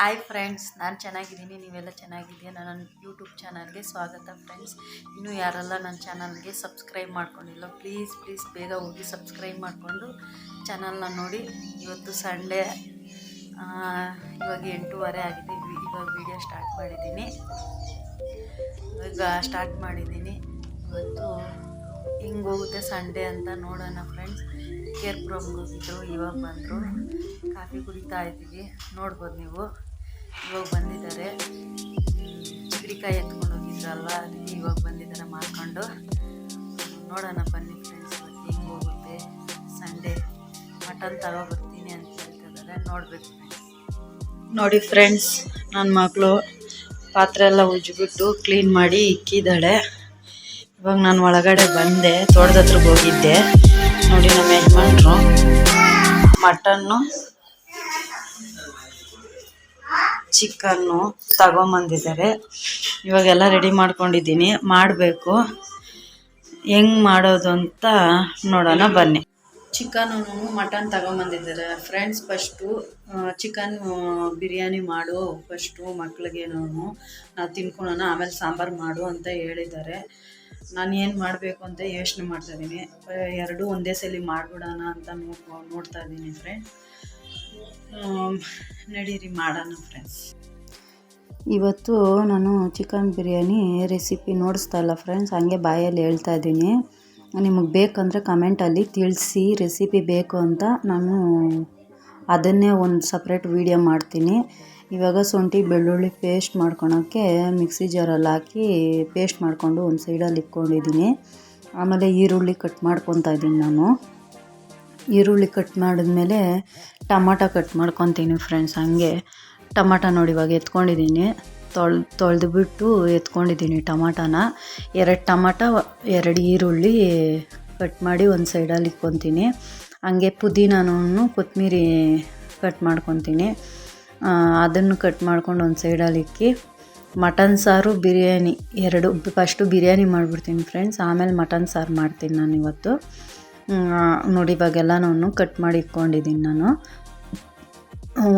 Hi friends ನಾನು ಚೆನ್ನಾಗಿದ್ದೀನಿ, ನೀವೆಲ್ಲ ಚೆನ್ನಾಗಿದ್ದೀಯ? ನನ್ನ ಯೂಟ್ಯೂಬ್ ಚಾನಲ್ಗೆ ಸ್ವಾಗತ ಫ್ರೆಂಡ್ಸ್ ಇನ್ನೂ ಯಾರೆಲ್ಲ ನನ್ನ ಚಾನಲ್ಗೆ ಸಬ್ಸ್ಕ್ರೈಬ್ ಮಾಡ್ಕೊಂಡಿಲ್ಲ ಪ್ಲೀಸ್ ಪ್ಲೀಸ್ ಬೇಗ ಹೋಗಿ ಸಬ್ಸ್ಕ್ರೈಬ್ ಮಾಡಿಕೊಂಡು ಚಾನಲ್ನ ನೋಡಿ. ಇವತ್ತು ಸಂಡೇ ಇವಾಗ ಎಂಟೂವರೆ ಆಗಿದೆ. ಇವಾಗ ವಿಡಿಯೋ ಸ್ಟಾರ್ಟ್ ಮಾಡಿದ್ದೀನಿ. ಇವಾಗ ಸ್ಟಾರ್ಟ್ ಮಾಡಿದ್ದೀನಿ. ಇವತ್ತು ಹಿಂಗೆ ಹೋಗುತ್ತೆ ಸಂಡೇ ಅಂತ ನೋಡೋಣ ಫ್ರೆಂಡ್ಸ್ ಕೇರ್ ಹೋಗಿದ್ರು ಇವಾಗ ಬಂದರು. ಕಾಫಿ ಕುಡಿತಾ ಇದ್ದೀವಿ. ನೋಡ್ಬೋದು ನೀವು. ಇವಾಗ ಬಂದಿದ್ದಾರೆ. ಚಿಗರಿಕಾಯಿ ಎತ್ಕೊಂಡು ಹೋಗಿದ್ರಲ್ವ? ಅದಕ್ಕೆ ಇವಾಗ ಬಂದಿದ್ದಾರೆ ಮಾಡ್ಕೊಂಡು ನೋಡೋಣ ಬನ್ನಿ ಫ್ರೆಂಡ್ಸ್ ಇವತ್ತು ಹಿಂಗೆ ಹೋಗುತ್ತೆ? ಸಂಡೇ ಮಟನ್ ತಗೊಬರ್ತೀನಿ ಅಂತ ಹೇಳ್ತಿದ್ದಾರೆ. ನೋಡ್ಬೇಕು ನೋಡಿ ಫ್ರೆಂಡ್ಸ್ ನನ್ನ ಮಗಳು ಪಾತ್ರೆ ಎಲ್ಲ ಉಜ್ಜಿಬಿಟ್ಟು ಕ್ಲೀನ್ ಮಾಡಿ ಇಕ್ಕಿದ್ದಾಳೆ ಇವಾಗ ನಾನು ಒಳಗಡೆ ಬಂದೆ, ತೋಟದ ಹತ್ರಕ್ಕೆ ಹೋಗಿದ್ದೆ. ನೋಡಿ ನಮ್ಮ ಯಜಮಾನ್ರು. ಮಟನ್ನು ಚಿಕನ್ನು ತಗೊಂಬಂದಿದ್ದಾರೆ. ಇವಾಗೆಲ್ಲ ರೆಡಿ ಮಾಡ್ಕೊಂಡಿದ್ದೀನಿ. ಮಾಡಬೇಕು. ಹೆಂಗೆ ಮಾಡೋದು ಅಂತ ನೋಡೋಣ, ಬನ್ನಿ. ಚಿಕನ್ನು ಮಟನ್ ತಗೊಂಬಂದಿದ್ದಾರೆ. ಫ್ರೆಂಡ್ಸ್, ಫಸ್ಟು ಚಿಕನ್ ಬಿರಿಯಾನಿ ಮಾಡು ಫಸ್ಟು ಮಕ್ಳಿಗೇನು ನಾವು ತಿನ್ಕೊಳೋಣ, ಆಮೇಲೆ ಸಾಂಬಾರು ಮಾಡು ಅಂತ ಹೇಳಿದ್ದಾರೆ. ನಾನು ಏನು ಮಾಡಬೇಕು ಅಂತ ಯೋಚನೆ ಮಾಡ್ತಾ ಇದ್ದೀನಿ ಎರಡೂ ಒಂದೇ ಸಲ ಮಾಡಿಬಿಡೋಣ ಅಂತ ನೋಡ್ಕೊ ನೋಡ್ತಾ ಇದ್ದೀನಿ ಫ್ರೆಂಡ್ಸ್ ನಡೀರಿ ಮಾಡೋಣ ಫ್ರೆಂಡ್ಸ್ ಇವತ್ತು ನಾನು ಚಿಕನ್ ಬಿರಿಯಾನಿ ರೆಸಿಪಿ ನೋಡಿಸ್ತಾ ಇಲ್ಲ ಫ್ರೆಂಡ್ಸ್ ಹಂಗೆ ಬಾಯಲ್ಲಿ ಹೇಳ್ತಾ ಇದ್ದೀನಿ. ನಿಮಗೆ ಬೇಕಂದರೆ ಕಮೆಂಟಲ್ಲಿ ತಿಳಿಸಿ ರೆಸಿಪಿ ಬೇಕು ಅಂತ ನಾನು ಅದನ್ನೇ ಒಂದು ಸಪ್ರೇಟ್ ವೀಡಿಯೋ ಮಾಡ್ತೀನಿ. ಇವಾಗ ಶುಂಠಿ, ಬೆಳ್ಳುಳ್ಳಿ ಪೇಸ್ಟ್ ಮಾಡ್ಕೊಳೋಕ್ಕೆ ಮಿಕ್ಸಿ ಜಾರಲ್ಲಿ ಹಾಕಿ ಪೇಸ್ಟ್ ಮಾಡಿಕೊಂಡು ಒಂದು ಸೈಡಲ್ಲಿ ಇಟ್ಕೊಂಡಿದ್ದೀನಿ. ಆಮೇಲೆ ಈರುಳ್ಳಿ ಕಟ್ ಮಾಡ್ಕೊತಾ ಇದ್ದೀನಿ ನಾನು. ಈರುಳ್ಳಿ ಕಟ್ ಮಾಡಿದ್ಮೇಲೆ ಟಮಾಟ ಕಟ್ ಮಾಡ್ಕೊತೀನಿ ಫ್ರೆಂಡ್ಸ್ ಹಂಗೆ. ಟಮಾಟ ನೋಡಿ ಇವಾಗ ಎತ್ಕೊಂಡಿದ್ದೀನಿ. ತೊಳ್ ಬಿಟ್ಟು ಎತ್ಕೊಂಡಿದ್ದೀನಿ ಟಮಾಟಾನ. ಎರಡು ಟಮಾಟ, ಎರಡು ಈರುಳ್ಳಿ ಕಟ್ ಮಾಡಿ ಒಂದು ಸೈಡಲ್ಲಿ ಇಕ್ಕೊತೀನಿ ಹಂಗೆ ಪುದೀನನೂ ಕೊತ್ತಂಬರಿ ಕಟ್ ಮಾಡ್ಕೊತೀನಿ. ಅದನ್ನು ಕಟ್ ಮಾಡ್ಕೊಂಡು ಒಂದು ಸೈಡಲ್ಲಿ ಇಕ್ಕಿ, ಮಟನ್ ಸಾರು, ಬಿರಿಯಾನಿ ಎರಡು ಫಸ್ಟು ಬಿರಿಯಾನಿ ಮಾಡಿಬಿಡ್ತೀನಿ ಫ್ರೆಂಡ್ಸ್ ಆಮೇಲೆ ಮಟನ್ ಸಾರು ಮಾಡ್ತೀನಿ ನಾನು ಇವತ್ತು. ನೋಡಿ ನಾನು ಕಟ್ ಮಾಡಿ ಇಟ್ಕೊಂಡಿದ್ದೀನಿ ನಾನು.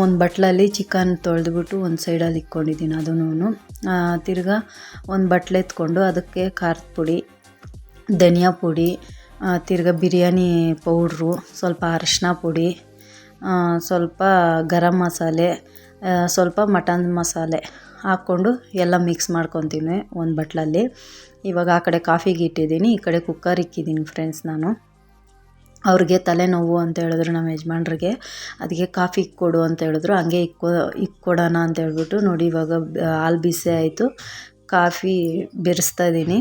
ಒಂದು ಬಟ್ಲಲ್ಲಿ ಚಿಕನ್ ತೊಳೆದ್ಬಿಟ್ಟು ಒಂದು ಸೈಡಲ್ಲಿ ಇಟ್ಕೊಂಡಿದ್ದೀನಿ ಅದನ್ನು ತಿರ್ಗಾ ಒಂದು ಬಟ್ಲೆ ಎತ್ಕೊಂಡು ಅದಕ್ಕೆ ಖಾರದ ಪುಡಿ, ಧನಿಯಾ ಪುಡಿ ತಿರ್ಗಾ ಬಿರಿಯಾನಿ ಪೌಡ್ರು, ಸ್ವಲ್ಪ ಅರಿಶಿನ ಪುಡಿ ಸ್ವಲ್ಪ ಗರಂ ಮಸಾಲೆ ಸ್ವಲ್ಪ ಮಟನ್ ಮಸಾಲೆ ಹಾಕ್ಕೊಂಡು ಎಲ್ಲ ಮಿಕ್ಸ್ ಮಾಡ್ಕೊತೀನಿ ಒಂದು ಬಟ್ಲಲ್ಲಿ. ಇವಾಗ ಆ ಕಡೆ ಕಾಫಿಗೆ ಇಟ್ಟಿದ್ದೀನಿ, ಈ ಕಡೆ ಕುಕ್ಕರ್ ಇಕ್ಕಿದ್ದೀನಿ ಫ್ರೆಂಡ್ಸ್ ನಾನು. ಅವ್ರಿಗೆ ತಲೆನೋವು ಅಂತ ಹೇಳಿದ್ರು ನಮ್ಮ ಯಜಮಾನ್ರಿಗೆ. ಅದಕ್ಕೆ ಕಾಫಿ ಇಕ್ಕೊಡು ಅಂತ ಹೇಳಿದ್ರು. ಹಂಗೆ ಇಕ್ಕೊ ಇಕ್ಕೊಡೋಣ ಅಂತ ಹೇಳ್ಬಿಟ್ಟು ನೋಡಿ ಇವಾಗ ಹಾಲು ಬಿಸಿ ಆಯಿತು. ಕಾಫಿ ಬೆರೆಸ್ತಾ ಇದ್ದೀನಿ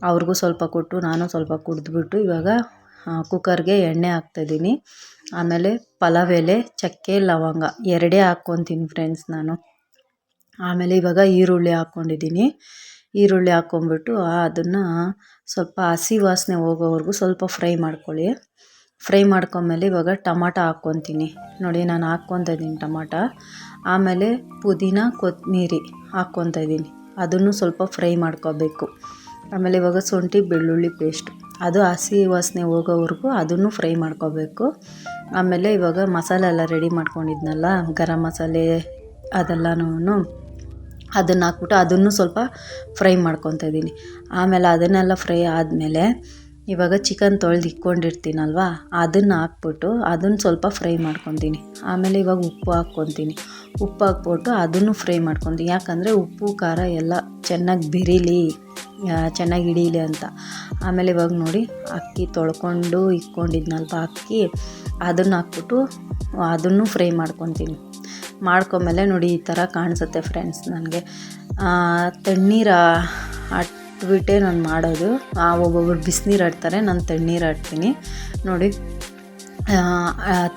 ಅವ್ರಿಗೂ ಸ್ವಲ್ಪ ಕೊಟ್ಟು ನಾನು ಸ್ವಲ್ಪ ಕುಡಿದ್ಬಿಟ್ಟು ಇವಾಗ ಕುಕ್ಕರ್ಗೆ ಎಣ್ಣೆ ಹಾಕ್ತಾಯಿದ್ದೀನಿ ಆಮೇಲೆ ಪಲಾವ್ ಎಲೆ, ಚಕ್ಕೆ, ಲವಂಗ ಎರಡೇ ಹಾಕ್ಕೊತೀನಿ ಫ್ರೆಂಡ್ಸ್ ನಾನು. ಆಮೇಲೆ ಇವಾಗ ಈರುಳ್ಳಿ ಹಾಕ್ಕೊಂಡಿದ್ದೀನಿ ಈರುಳ್ಳಿ ಹಾಕ್ಕೊಂಬಿಟ್ಟು ಅದನ್ನು ಸ್ವಲ್ಪ ಹಸಿ ವಾಸನೆ ಹೋಗೋವರೆಗೂ ಸ್ವಲ್ಪ ಫ್ರೈ ಮಾಡ್ಕೊಳ್ಳಿ. ಫ್ರೈ ಮಾಡ್ಕೊಂಡ್ಮೇಲೆ ಇವಾಗ ಟಮಾಟ ಹಾಕ್ಕೊತೀನಿ. ನೋಡಿ, ನಾನು ಹಾಕ್ಕೊತಾ ಇದ್ದೀನಿ ಟಮಾಟ. ಆಮೇಲೆ ಪುದೀನ ಕೊತ್ತಂಬರಿ ಹಾಕ್ಕೊತಾ ಇದ್ದೀನಿ. ಅದನ್ನು ಸ್ವಲ್ಪ ಫ್ರೈ ಮಾಡ್ಕೋಬೇಕು. ಆಮೇಲೆ ಇವಾಗ ಶುಂಠಿ, ಬೆಳ್ಳುಳ್ಳಿ ಪೇಸ್ಟ್. ಅದು ಹಸಿ ವಾಸನೆ ಹೋಗೋವರೆಗೂ ಅದನ್ನು ಫ್ರೈ ಮಾಡ್ಕೋಬೇಕು. ಆಮೇಲೆ ಇವಾಗ ಮಸಾಲೆ ಎಲ್ಲ ರೆಡಿ ಮಾಡ್ಕೊಂಡಿದ್ನಲ್ಲ, ಗರಂ ಮಸಾಲೆ ಅದೆಲ್ಲನೂ ಅದನ್ನು ಹಾಕ್ಬಿಟ್ಟು ಅದನ್ನು ಸ್ವಲ್ಪ ಫ್ರೈ ಮಾಡ್ಕೊತಾ ಇದ್ದೀನಿ. ಆಮೇಲೆ ಅದನ್ನೆಲ್ಲ ಫ್ರೈ ಆದಮೇಲೆ ಇವಾಗ ಚಿಕನ್ ತೊಳೆದು ಇಕ್ಕೊಂಡಿರ್ತೀನಲ್ವ ಅದನ್ನು ಹಾಕ್ಬಿಟ್ಟು ಅದನ್ನು ಸ್ವಲ್ಪ ಫ್ರೈ ಮಾಡ್ಕೊತೀನಿ. ಆಮೇಲೆ ಇವಾಗ ಉಪ್ಪು ಹಾಕ್ಕೊತೀನಿ. ಉಪ್ಪು ಹಾಕ್ಬಿಟ್ಟು ಅದನ್ನು ಫ್ರೈ ಮಾಡ್ಕೊತೀನಿ. ಯಾಕಂದರೆ ಉಪ್ಪು, ಖಾರ ಎಲ್ಲ ಚೆನ್ನಾಗಿ ಬೆರೀಲಿ ಚೆನ್ನಾಗಿ ಹಿಡೀಲಿ ಅಂತ. ಆಮೇಲೆ ಇವಾಗ ನೋಡಿ, ಅಕ್ಕಿ ತೊಳ್ಕೊಂಡು ಇಟ್ಕೊಂಡಿದ್ನಲ್ವ ಅಕ್ಕಿ, ಅದನ್ನು ಹಾಕ್ಬಿಟ್ಟು ಅದನ್ನು ಫ್ರೈ ಮಾಡ್ಕೊತೀನಿ. ಮಾಡ್ಕೊಂಮೇಲೆ ನೋಡಿ ಈ ಥರ ಕಾಣಿಸುತ್ತೆ ಫ್ರೆಂಡ್ಸ್ ನನಗೆ. ತಣ್ಣೀರು ಅಟ್ಬಿಟ್ಟೆ ನಾನು ಮಾಡೋದು. ಆ, ಒಬ್ಬೊಬ್ಬರು ಬಿಸಿನೀರು ಆಡ್ತಾರೆ ನಾನು ತಣ್ಣೀರು ಆಡ್ತೀನಿ. ನೋಡಿ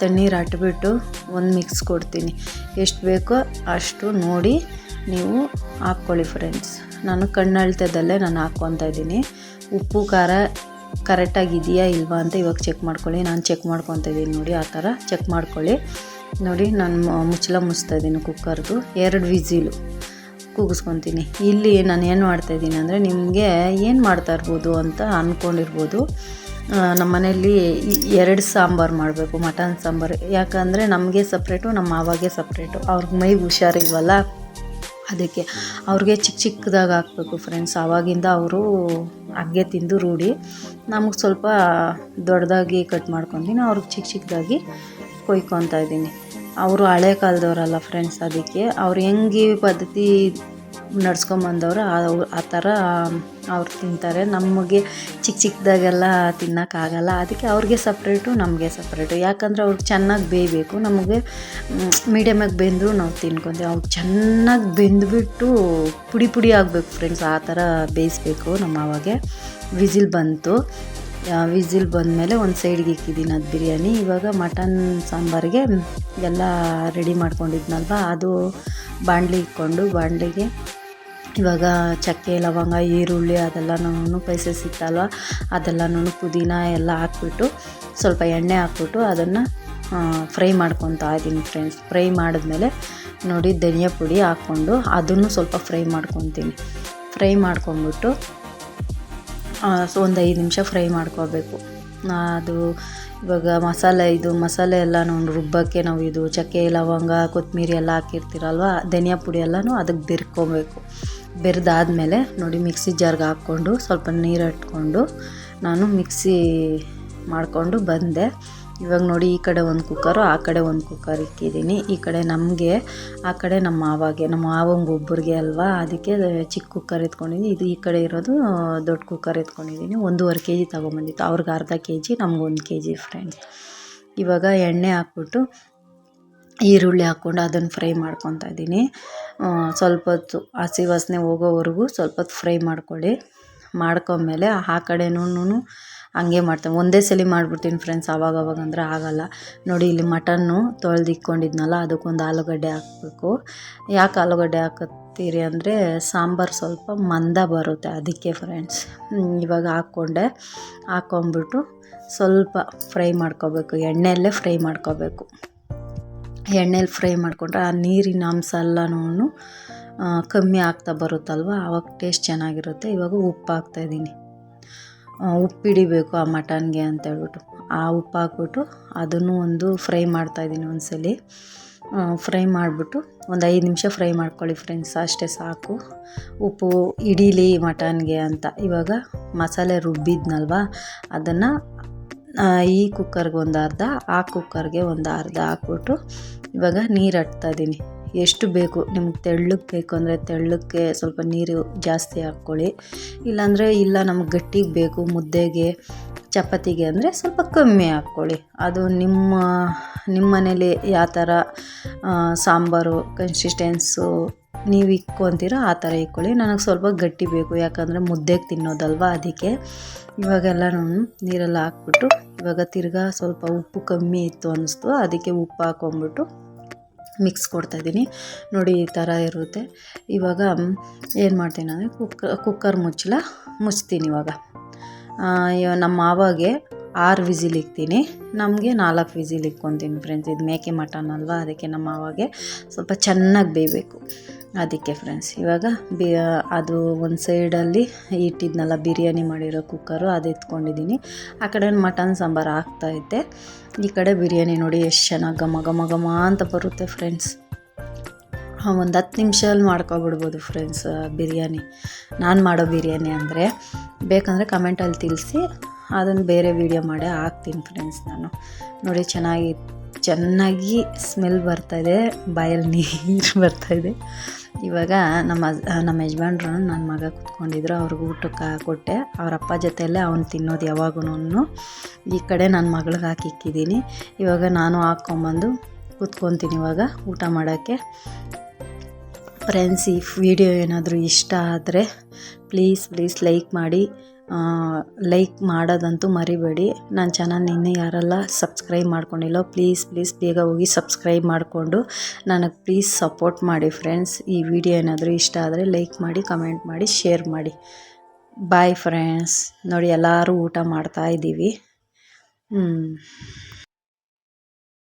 ತಣ್ಣೀರು ಆಟಬಿಟ್ಟು ಒಂದು ಮಿಕ್ಸ್ ಕೊಡ್ತೀನಿ. ಎಷ್ಟು ಬೇಕೋ ಅಷ್ಟು ನೋಡಿ ನೀವು ಹಾಕ್ಕೊಳ್ಳಿ ಫ್ರೆಂಡ್ಸ್ ನಾನು ಕಣ್ಣಳ್ತದಲ್ಲೇ ನಾನು ಹಾಕ್ಕೊತಾ ಇದ್ದೀನಿ. ಉಪ್ಪು ಖಾರ ಕರೆಕ್ಟಾಗಿದೆಯಾ ಇಲ್ವಾ ಅಂತ ಇವಾಗ ಚೆಕ್ ಮಾಡ್ಕೊಳ್ಳಿ. ನಾನು ಚೆಕ್ ಮಾಡ್ಕೊತ ಇದ್ದೀನಿ ನೋಡಿ ಆ ಥರ ಚೆಕ್ ಮಾಡ್ಕೊಳ್ಳಿ. ನೋಡಿ ನಾನು ಮುಚ್ಚಲ ಮುಚ್ತಾ ಇದ್ದೀನಿ ಕುಕ್ಕರ್ದು ಎರಡು ವಿಸಿಲು. ಕೂಗಿಸ್ಕೊತೀನಿ. ಇಲ್ಲಿ ನಾನು ಏನು ಮಾಡ್ತಾಯಿದ್ದೀನಿ ಅಂದರೆ ನಿಮಗೆ ಏನು ಮಾಡ್ತಾ ಇರ್ಬೋದು ಅಂತ ಅಂದ್ಕೊಂಡಿರ್ಬೋದು ನಮ್ಮ ಮನೆಯಲ್ಲಿ ಎರಡು ಸಾಂಬಾರು ಮಾಡಬೇಕು, ಮಟನ್ ಸಾಂಬಾರು. ಯಾಕಂದರೆ ನಮಗೆ ಸಪ್ರೇಟು ನಮ್ಮ ಮಾವಾಗೆ ಸಪ್ರೇಟು ಅವ್ರಿಗೆ ಮೈಗೆ ಹುಷಾರಿಲ್ವಲ್ಲ ಅದಕ್ಕೆ ಅವ್ರಿಗೆ ಚಿಕ್ಕ ಚಿಕ್ಕದಾಗಿ ಹಾಕ್ಬೇಕು ಫ್ರೆಂಡ್ಸ್ ಆವಾಗಿಂದ ಅವರು ಹಾಗೆ ತಿಂದು ರೂಢಿ. ನಮಗೆ ಸ್ವಲ್ಪ ದೊಡ್ಡದಾಗಿ ಕಟ್ ಮಾಡ್ಕೊತೀನಿ, ಅವ್ರಿಗೆ ಚಿಕ್ಕ ಚಿಕ್ಕದಾಗಿ ಕೊಯ್ಕೊತಾ ಇದ್ದೀನಿ. ಅವರು ಹಳೆ ಕಾಲದವರಲ್ಲ ಫ್ರೆಂಡ್ಸ್ ಅದಕ್ಕೆ. ಅವ್ರು ಹೆಂಗೆ ಪದ್ಧತಿ ನಡ್ಸ್ಕೊಂಬಂದವರು ಆ ಥರ ಅವ್ರು ತಿಂತಾರೆ. ನಮಗೆ ಚಿಕ್ಕ ಚಿಕ್ಕದಾಗೆಲ್ಲ ತಿನ್ನೋಕ್ಕಾಗಲ್ಲ. ಅದಕ್ಕೆ ಅವ್ರಿಗೆ ಸಪ್ರೇಟು ನಮಗೆ ಸಪ್ರೇಟು ಯಾಕಂದರೆ ಅವ್ರಿಗೆ ಚೆನ್ನಾಗಿ ಬೇಯಬೇಕು. ನಮಗೆ ಮೀಡಿಯಮಾಗಿ ಬೆಂದರೂ ನಾವು ತಿನ್ಕೊತೀವಿ. ಅವ್ರು ಚೆನ್ನಾಗಿ ಬೆಂದುಬಿಟ್ಟು ಪುಡಿ ಪುಡಿ ಆಗಬೇಕು ಫ್ರೆಂಡ್ಸ್ ಆ ಥರ ಬೇಯಿಸ್ಬೇಕು ನಮ್ಮ ಅವಾಗೆ. ವಿಸಿಲ್ ಬಂತು. ವಿಸಿಲ್ ಬಂದಮೇಲೆ ಒಂದು ಸೈಡ್ಗೆ ಇಕ್ಕಿದ್ದೀನಿ ಅದು ಬಿರಿಯಾನಿ. ಇವಾಗ ಮಟನ್ ಸಾಂಬಾರಿಗೆ ಎಲ್ಲ ರೆಡಿ ಮಾಡ್ಕೊಂಡಿದ್ನಲ್ವ? ಅದು ಬಾಣಲಿ ಇಕ್ಕೊಂಡು ಬಾಣಲಿಗೆ ಇವಾಗ ಚಕ್ಕೆ, ಲವಂಗ, ಈರುಳ್ಳಿ ಅದೆಲ್ಲನೂ ಪೈಸಸ್ ಇತ್ತಲ್ವ? ಅದೆಲ್ಲನೂ ಪುದೀನ ಎಲ್ಲ ಹಾಕ್ಬಿಟ್ಟು ಸ್ವಲ್ಪ ಎಣ್ಣೆ ಹಾಕ್ಬಿಟ್ಟು ಅದನ್ನು ಫ್ರೈ ಮಾಡ್ಕೊತಾ ಇದ್ದೀನಿ ಫ್ರೆಂಡ್ಸ್ ಫ್ರೈ ಮಾಡಿದ್ಮೇಲೆ ನೋಡಿ ಧನಿಯಾ ಪುಡಿ ಹಾಕ್ಕೊಂಡು ಅದನ್ನು ಸ್ವಲ್ಪ ಫ್ರೈ ಮಾಡ್ಕೊತೀನಿ. ಫ್ರೈ ಮಾಡ್ಕೊಂಬಿಟ್ಟು ಸೊ ಒಂದು ಐದು ನಿಮಿಷ ಫ್ರೈ ಮಾಡ್ಕೋಬೇಕು. ಅದು ಇವಾಗ ಮಸಾಲೆ, ಇದು ಮಸಾಲೆ ಎಲ್ಲನೂ ರುಬ್ಬಕ್ಕೆ ನಾವು ಇದು ಚಕ್ಕೆ, ಲವಂಗ ಕೊತ್ತಂಬರಿ ಎಲ್ಲ ಹಾಕಿರ್ತೀರಲ್ವ, ಧನಿಯಾ ಪುಡಿ ಎಲ್ಲನೂ ಅದಕ್ಕೆ ಬೆರ್ಕೊಬೇಕು. ಬೆರೆದಾದ್ಮೇಲೆ ನೋಡಿ ಮಿಕ್ಸಿ ಜಾರ್ಗೆ ಹಾಕ್ಕೊಂಡು ಸ್ವಲ್ಪ ನೀರು ಇಟ್ಕೊಂಡು ನಾನು ಮಿಕ್ಸಿ ಮಾಡಿಕೊಂಡು ಬಂದೆ. ಇವಾಗ ನೋಡಿ ಈ ಕಡೆ ಒಂದು ಕುಕ್ಕರು, ಆ ಕಡೆ ಒಂದು ಕುಕ್ಕರ್ ಇಕ್ಕಿದ್ದೀನಿ. ಈ ಕಡೆ ನಮಗೆ, ಆ ಕಡೆ ನಮ್ಮ ಮಾವಾಗೆ. ನಮ್ಮ ಮಾವಂಗೆ ಒಬ್ಬರಿಗೆ ಅಲ್ವಾ? ಅದಕ್ಕೆ ಚಿಕ್ಕ ಕುಕ್ಕರ್ ಎತ್ಕೊಂಡಿದ್ದೀನಿ. ಇದು ಈ ಕಡೆ ಇರೋದು ದೊಡ್ಡ ಕುಕ್ಕರ್ ಎತ್ಕೊಂಡಿದ್ದೀನಿ. ಒಂದೂವರೆ ಕೆ ಜಿ ತೊಗೊಂಬಂದಿತ್ತು. ಅವ್ರಿಗೆ ಅರ್ಧ ಕೆ ಜಿ ನಮ್ಗೆ ಒಂದು ಕೆ ಜಿ ಫ್ರೆಂಡ್ಸ್ ಇವಾಗ ಎಣ್ಣೆ ಹಾಕ್ಬಿಟ್ಟು ಈರುಳ್ಳಿ ಹಾಕ್ಕೊಂಡು ಅದನ್ನು ಫ್ರೈ ಮಾಡ್ಕೊತಾ ಇದ್ದೀನಿ. ಸ್ವಲ್ಪ ಹೊತ್ತು ಹಸಿ ವಾಸನೆ ಹೋಗೋವರೆಗೂ ಸ್ವಲ್ಪ ಹೊತ್ತು ಫ್ರೈ ಮಾಡ್ಕೊಳ್ಳಿ. ಮಾಡ್ಕೊಂಡ್ಮೇಲೆ ಆ ಕಡೆನೂ ಹಂಗೆ ಮಾಡ್ತೀನಿ ಒಂದೇ ಸಲ ಮಾಡಿಬಿಡ್ತೀನಿ ಫ್ರೆಂಡ್ಸ್ ಆವಾಗವಾಗ ಅಂದರೆ ಆಗೋಲ್ಲ. ನೋಡಿ ಇಲ್ಲಿ ಮಟನ್ನು ತೊಳೆದು ಇಕ್ಕೊಂಡಿದ್ನಲ್ಲ, ಅದಕ್ಕೊಂದು ಆಲೂಗಡ್ಡೆ ಹಾಕಬೇಕು. ಯಾಕೆ ಆಲೂಗಡ್ಡೆ ಹಾಕತ್ತೀರಿ ಅಂದರೆ ಸಾಂಬಾರು ಸ್ವಲ್ಪ ಮಂದ ಬರುತ್ತೆ ಅದಕ್ಕೆ ಫ್ರೆಂಡ್ಸ್ ಇವಾಗ ಹಾಕ್ಕೊಂಡೆ. ಹಾಕ್ಕೊಂಬಿಟ್ಟು ಸ್ವಲ್ಪ ಫ್ರೈ ಮಾಡ್ಕೋಬೇಕು. ಎಣ್ಣೆಯಲ್ಲೇ ಫ್ರೈ ಮಾಡ್ಕೋಬೇಕು. ಎಣ್ಣೆಲಿ ಫ್ರೈ ಮಾಡಿಕೊಂಡ್ರೆ ಆ ನೀರಿನ ಅಂಶ ಎಲ್ಲನೂ ಕಮ್ಮಿ ಆಗ್ತಾ ಬರುತ್ತಲ್ವ? ಆವಾಗ ಟೇಸ್ಟ್ ಚೆನ್ನಾಗಿರುತ್ತೆ. ಇವಾಗ ಉಪ್ಪು ಹಾಕ್ತಾಯಿದ್ದೀನಿ ಉಪ್ಪು ಹಿಡಿಬೇಕು ಆ ಮಟನ್ಗೆ ಅಂತೇಳ್ಬಿಟ್ಟು ಆ ಉಪ್ಪು ಹಾಕ್ಬಿಟ್ಟು ಅದನ್ನು ಒಂದು ಫ್ರೈ ಮಾಡ್ತಾಯಿದ್ದೀನಿ ಒಂದ್ಸಲಿ. ಫ್ರೈ ಮಾಡಿಬಿಟ್ಟು ಒಂದು ಐದು ನಿಮಿಷ ಫ್ರೈ ಮಾಡ್ಕೊಳ್ಳಿ ಫ್ರೆಂಡ್ಸ್, ಅಷ್ಟೇ ಸಾಕು. ಉಪ್ಪು ಇಡೀಲಿ ಮಟನ್ಗೆ ಅಂತ. ಇವಾಗ ಮಸಾಲೆ ರುಬ್ಬಿದ್ನಲ್ವ? ಅದನ್ನು ಈ ಕುಕ್ಕರ್ಗೆ ಒಂದು ಅರ್ಧ, ಆ ಕುಕ್ಕರ್ಗೆ ಒಂದು ಅರ್ಧ ಹಾಕ್ಬಿಟ್ಟು ಇವಾಗ ನೀರು ಇದ್ದೀನಿ. ಎಷ್ಟು ಬೇಕು? ನಿಮ್ಗೆ ತೆಳ್ಳಕ್ಕೆ ಬೇಕು ಅಂದರೆ ತೆಳ್ಳಕ್ಕೆ ಸ್ವಲ್ಪ ನೀರು ಜಾಸ್ತಿ ಹಾಕ್ಕೊಳ್ಳಿ. ಇಲ್ಲಾಂದರೆ ಇಲ್ಲ, ನಮ್ಗೆ ಗಟ್ಟಿಗೆ ಬೇಕು, ಮುದ್ದೆಗೆ, ಚಪಾತಿಗೆ ಅಂದರೆ ಸ್ವಲ್ಪ ಕಮ್ಮಿ ಹಾಕ್ಕೊಳ್ಳಿ. ಅದು ನಿಮ್ಮ ನಿಮ್ಮ ಮನೇಲಿ ಯಾವ ಥರ ಸಾಂಬಾರು ಕನ್ಸಿಸ್ಟೆನ್ಸು ನೀವು ಇಕ್ಕೊಂತೀರೋ ಆ ಥರ ಇಕ್ಕೊಳ್ಳಿ. ನನಗೆ ಸ್ವಲ್ಪ ಗಟ್ಟಿ ಬೇಕು, ಯಾಕಂದರೆ ಮುದ್ದೆಗೆ ತಿನ್ನೋದಲ್ವ ಅದಕ್ಕೆ. ಇವಾಗೆಲ್ಲನೂ ನೀರೆಲ್ಲ ಹಾಕ್ಬಿಟ್ಟು ಇವಾಗ ತಿರ್ಗಾ ಸ್ವಲ್ಪ ಉಪ್ಪು ಕಮ್ಮಿ ಇತ್ತು ಅನ್ನಿಸ್ತು, ಅದಕ್ಕೆ ಉಪ್ಪು ಹಾಕ್ಕೊಂಬಿಟ್ಟು ಮಿಕ್ಸ್ ಕೊಡ್ತಾಯಿದ್ದೀನಿ ನೋಡಿ, ಈ ಥರ ಇರುತ್ತೆ. ಇವಾಗ ಏನು ಮಾಡ್ತೀನಿ ಅಂದರೆ ಕುಕ್ಕ, ಕುಕ್ಕರ್ ಮುಚ್ಚಲ ಮುಚ್ತೀನಿ ಇವಾಗ. ನಮ್ಮ ಮಾವಾಗೆ ಆರು ವಿಸಿಲ್ ಇಕ್ತೀನಿ. ನಮಗೆ ನಾಲ್ಕು ವಿಸಿಲ್ ಇಕ್ಕೊತೀನಿ ಫ್ರೆಂಡ್ಸ್ ಇದು ಮೇಕೆ ಮಟನ್ ಅಲ್ವಾ? ಅದಕ್ಕೆ ನಮ್ಮ ಮಾವಾಗೆ ಸ್ವಲ್ಪ ಚೆನ್ನಾಗಿ ಬೇಯಬೇಕು. ಅದಕ್ಕೆ ಫ್ರೆಂಡ್ಸ್ ಇವಾಗ ಬಿ ಅದು ಒಂದು ಸೈಡಲ್ಲಿ ಇಟ್ಟಿದ್ನಲ್ಲ ಬಿರಿಯಾನಿ ಮಾಡಿರೋ ಕುಕ್ಕರು ಅದು ಎತ್ಕೊಂಡಿದ್ದೀನಿ ಆ ಕಡೆ ಮಟನ್ ಸಾಂಬಾರು ಹಾಕ್ತಾಯಿದ್ದೆ ಈ ಕಡೆ ಬಿರಿಯಾನಿ ನೋಡಿ ಎಷ್ಟು ಚೆನ್ನಾಗಿ ಘಮ ಘಮ ಘಮ ಅಂತ ಬರುತ್ತೆ ಫ್ರೆಂಡ್ಸ್ ಒಂದು ಹತ್ತು ನಿಮಿಷದಲ್ಲಿ ಮಾಡ್ಕೊಬಿಡ್ಬೋದು ಫ್ರೆಂಡ್ಸ್ ಬಿರಿಯಾನಿ. ನಾನು ಮಾಡೋ ಬಿರಿಯಾನಿ ಅಂದರೆ ಬೇಕಂದರೆ ಕಮೆಂಟಲ್ಲಿ ತಿಳಿಸಿ ಅದನ್ನು ಬೇರೆ ವೀಡಿಯೋ ಮಾಡೇ ಹಾಕ್ತೀನಿ ಫ್ರೆಂಡ್ಸ್ ನಾನು. ನೋಡಿ, ಚೆನ್ನಾಗಿ ಚೆನ್ನಾಗಿ ಸ್ಮೆಲ್ ಬರ್ತಾಯಿದೆ ಬಾಯಲ್ಲಿ ನೀರು ಬರ್ತಾಯಿದೆ ಇವಾಗ ನಮ್ಮ ನಮ್ಮ ಯಜಮಾನ್ರು ನನ್ನ ಮಗ ಕೂತ್ಕೊಂಡಿದ್ರು, ಅವ್ರಿಗೆ ಊಟಕ್ಕೆ ಕೊಟ್ಟೆ ಅವ್ರ ಅಪ್ಪ ಜೊತೆಯಲ್ಲೇ ಅವ್ನು ತಿನ್ನೋದು ಯಾವಾಗೂ ಈ ಕಡೆ ನನ್ನ ಮಗಳಿಗೆ ಹಾಕಿಕ್ಕಿದ್ದೀನಿ ಇವಾಗ ನಾನು ಹಾಕ್ಕೊಂಬಂದು ಕೂತ್ಕೊತೀನಿ ಇವಾಗ ಊಟ ಮಾಡೋಕ್ಕೆ. ಫ್ರೆಂಡ್ಸ್, ಈ ವಿಡಿಯೋ ಏನಾದರೂ ಇಷ್ಟ ಆದರೆ ಪ್ಲೀಸ್ ಪ್ಲೀಸ್ ಲೈಕ್ ಮಾಡಿ. ಲೈಕ್ ಮಾಡೋದಂತೂ ಮರಿಬೇಡಿ. ನನ್ನ ಚಾನಲ್ ನಿನ್ನೆ ಯಾರೆಲ್ಲ ಸಬ್ಸ್ಕ್ರೈಬ್ ಮಾಡ್ಕೊಂಡಿಲ್ಲೋ ಪ್ಲೀಸ್ ಪ್ಲೀಸ್ ಬೇಗ ಹೋಗಿ ಸಬ್ಸ್ಕ್ರೈಬ್ ಮಾಡಿಕೊಂಡು ನನಗೆ ಪ್ಲೀಸ್ ಸಪೋರ್ಟ್ ಮಾಡಿ ಫ್ರೆಂಡ್ಸ್ ಈ ವಿಡಿಯೋ ಏನಾದರೂ ಇಷ್ಟ ಆದರೆ ಲೈಕ್ ಮಾಡಿ ಕಮೆಂಟ್ ಮಾಡಿ ಶೇರ್ ಮಾಡಿ. ಬಾಯ್ ಫ್ರೆಂಡ್ಸ್ ನೋಡಿ, ಎಲ್ಲರೂ ಊಟ ಮಾಡ್ತಾ ಇದ್ದೀವಿ ಹ್ಞೂ